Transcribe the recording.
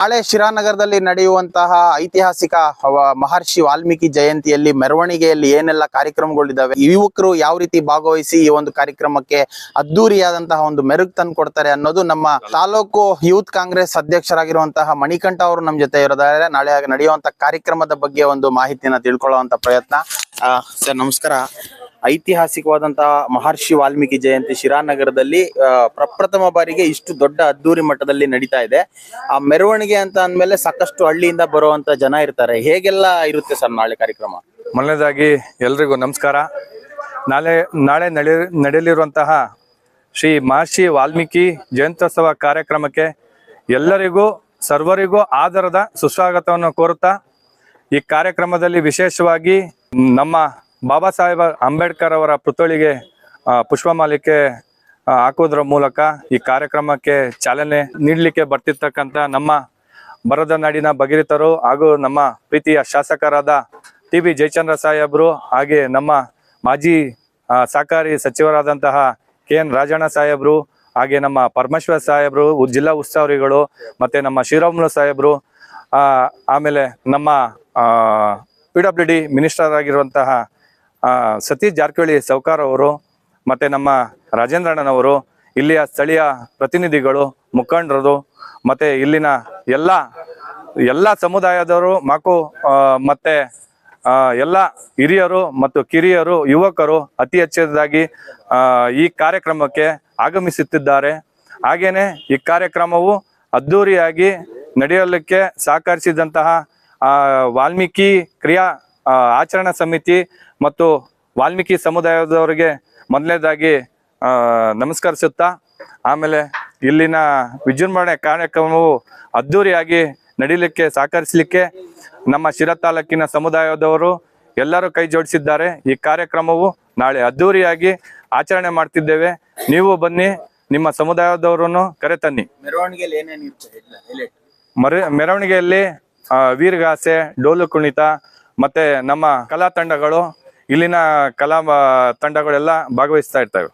ನಾಳೆ ಶಿರಾನಗರದಲ್ಲಿ ನಡೆಯುವಂತಹ ಐತಿಹಾಸಿಕ ಮಹರ್ಷಿ ವಾಲ್ಮೀಕಿ ಜಯಂತಿಯಲ್ಲಿ ಮೆರವಣಿಗೆಯಲ್ಲಿ ಏನೆಲ್ಲ ಕಾರ್ಯಕ್ರಮಗಳಿದ್ದಾವೆ, ಯುವಕರು ಯಾವ ರೀತಿ ಭಾಗವಹಿಸಿ ಈ ಒಂದು ಕಾರ್ಯಕ್ರಮಕ್ಕೆ ಅದ್ದೂರಿಯಾದಂತಹ ಒಂದು ಮೆರುಗು ತಂದು ಕೊಡ್ತಾರೆ ಅನ್ನೋದು ನಮ್ಮ ತಾಲೂಕು ಯೂತ್ ಕಾಂಗ್ರೆಸ್ ಅಧ್ಯಕ್ಷರಾಗಿರುವಂತಹ ಮಣಿಕಂಠ ಅವರು ನಮ್ಮ ಜೊತೆ ಇರೋದಾದ್ರೆ ನಾಳೆ ನಡೆಯುವಂತಹ ಕಾರ್ಯಕ್ರಮದ ಬಗ್ಗೆ ಒಂದು ಮಾಹಿತಿಯನ್ನ ತಿಳ್ಕೊಳ್ಳುವಂತ ಪ್ರಯತ್ನ. ಸರ್, ನಮಸ್ಕಾರ. ಐತಿಹಾಸಿಕವಾದಂತಹ ಮಹರ್ಷಿ ವಾಲ್ಮೀಕಿ ಜಯಂತಿ ಶಿರಾನಗರದಲ್ಲಿ ಪ್ರಪ್ರಥಮ ಬಾರಿಗೆ ಇಷ್ಟು ದೊಡ್ಡ ಅದ್ದೂರಿ ಮಟ್ಟದಲ್ಲಿ ನಡೀತಾ ಇದೆ. ಆ ಮೆರವಣಿಗೆ ಅಂತ ಅಂದಮೇಲೆ ಸಾಕಷ್ಟು ಹಳ್ಳಿಯಿಂದ ಬರುವಂತ ಜನ ಇರ್ತಾರೆ. ಹೇಗೆಲ್ಲ ಇರುತ್ತೆ ಸರ್ ನಾಳೆ ಕಾರ್ಯಕ್ರಮ? ಮೊದಲನೇದಾಗಿ ಎಲ್ರಿಗೂ ನಮಸ್ಕಾರ. ನಾಳೆ ನಾಳೆ ನಡೆ, ನಡೆಯಲಿರುವಂತಹ ಶ್ರೀ ಮಹರ್ಷಿ ವಾಲ್ಮೀಕಿ ಜಯಂತ್ಯೋತ್ಸವ ಕಾರ್ಯಕ್ರಮಕ್ಕೆ ಎಲ್ಲರಿಗೂ, ಸರ್ವರಿಗೂ ಆದರದ ಸುಸ್ವಾಗತವನ್ನು ಕೋರುತ್ತಾ, ಈ ಕಾರ್ಯಕ್ರಮದಲ್ಲಿ ವಿಶೇಷವಾಗಿ ನಮ್ಮ ಬಾಬಾ ಸಾಹೇಬ ಅಂಬೇಡ್ಕರ್ ಅವರ ಪುತ್ಥಳಿಗೆ ಪುಷ್ಪಮಾಲಿಕೆ ಹಾಕೋದ್ರ ಮೂಲಕ ಈ ಕಾರ್ಯಕ್ರಮಕ್ಕೆ ಚಾಲನೆ ನೀಡಲಿಕ್ಕೆ ಬರ್ತಿರ್ತಕ್ಕಂಥ ನಮ್ಮ ಬರದ ನಾಡಿನ ಭಗೀರಥರು ಹಾಗೂ ನಮ್ಮ ಪ್ರೀತಿಯ ಶಾಸಕರಾದ ಟಿ ಬಿ ಜಯಚಂದ್ರ ಸಾಹೇಬರು ಹಾಗೆ ನಮ್ಮ ಮಾಜಿ ಸಹಕಾರಿ ಸಚಿವರಾದಂತಹ ಕೆ ಎನ್ ರಾಜಣ್ಣ ಸಾಹೇಬರು ಹಾಗೆ ನಮ್ಮ ಪರಮೇಶ್ವರ್ ಸಾಹೇಬರು ಜಿಲ್ಲಾ ಉಸ್ತುವಾರಿಗಳು ಮತ್ತೆ ನಮ್ಮ ಶ್ರೀರಾಮುಲು ಸಾಹೇಬರು ಆಮೇಲೆ ನಮ್ಮ ಪಿ ಡಬ್ಲ್ಯೂ ಡಿ ಮಿನಿಸ್ಟರ್ ಆಗಿರುವಂತಹ ಆ, ಸತೀಶ್ ಜಾರಕಿಹೊಳಿ ಸೌಕಾರ್ ಅವರು ಮತ್ತೆ ನಮ್ಮ ರಾಜೇಂದ್ರಣ್ಣನವರು ಇಲ್ಲಿಯ ಸ್ಥಳೀಯ ಪ್ರತಿನಿಧಿಗಳು ಮುಖಂಡರು ಮತ್ತೆ ಇಲ್ಲಿನ ಎಲ್ಲ ಎಲ್ಲ ಸಮುದಾಯದವರು ಮಾಕು ಮತ್ತೆ ಎಲ್ಲ ಹಿರಿಯರು ಮತ್ತು ಕಿರಿಯರು ಯುವಕರು ಅತಿ ಹೆಚ್ಚಿನದಾಗಿ ಈ ಕಾರ್ಯಕ್ರಮಕ್ಕೆ ಆಗಮಿಸುತ್ತಿದ್ದಾರೆ. ಹಾಗೇನೆ ಈ ಕಾರ್ಯಕ್ರಮವು ಅದ್ಧೂರಿಯಾಗಿ ನಡೆಯಲಿಕ್ಕೆ ಸಹಕರಿಸಿದಂತಹ ವಾಲ್ಮೀಕಿ ಕ್ರಿಯಾ ಆಚರಣಾ ಸಮಿತಿ ಮತ್ತು ವಾಲ್ಮೀಕಿ ಸಮುದಾಯದವರಿಗೆ ಮೊದಲನೇದಾಗಿ ನಮಸ್ಕರಿಸುತ್ತಾ ಆಮೇಲೆ ಇಲ್ಲಿನ ವಿಜೃಂಭಣೆ ಕಾರ್ಯಕ್ರಮವು ಅದ್ಧೂರಿಯಾಗಿ ನಡೀಲಿಕ್ಕೆ ಸಹಕರಿಸಲಿಕ್ಕೆ ನಮ್ಮ ಶಿರಾ ತಾಲೂಕಿನ ಸಮುದಾಯದವರು ಎಲ್ಲರೂ ಕೈ ಜೋಡಿಸಿದ್ದಾರೆ. ಈ ಕಾರ್ಯಕ್ರಮವು ನಾಳೆ ಅದ್ಧೂರಿಯಾಗಿ ಆಚರಣೆ ಮಾಡ್ತಿದ್ದೇವೆ. ನೀವು ಬನ್ನಿ ನಿಮ್ಮ ಸಮುದಾಯದವರನ್ನು ಕರೆತನ್ನಿ. ಮೆರವಣಿಗೆಯಲ್ಲಿ? ಮರ ಮೆರವಣಿಗೆಯಲ್ಲಿ ವೀರಗಾಸೆ ಡೋಲು ಕುಣಿತ ಮತ್ತೆ ನಮ್ಮ ಕಲಾ ತಂಡಗಳು ಇಲ್ಲಿನ ಕಲಾ ತಂಡಗಳೆಲ್ಲ ಭಾಗವಹಿಸ್ತಾ ಇರ್ತವೆ.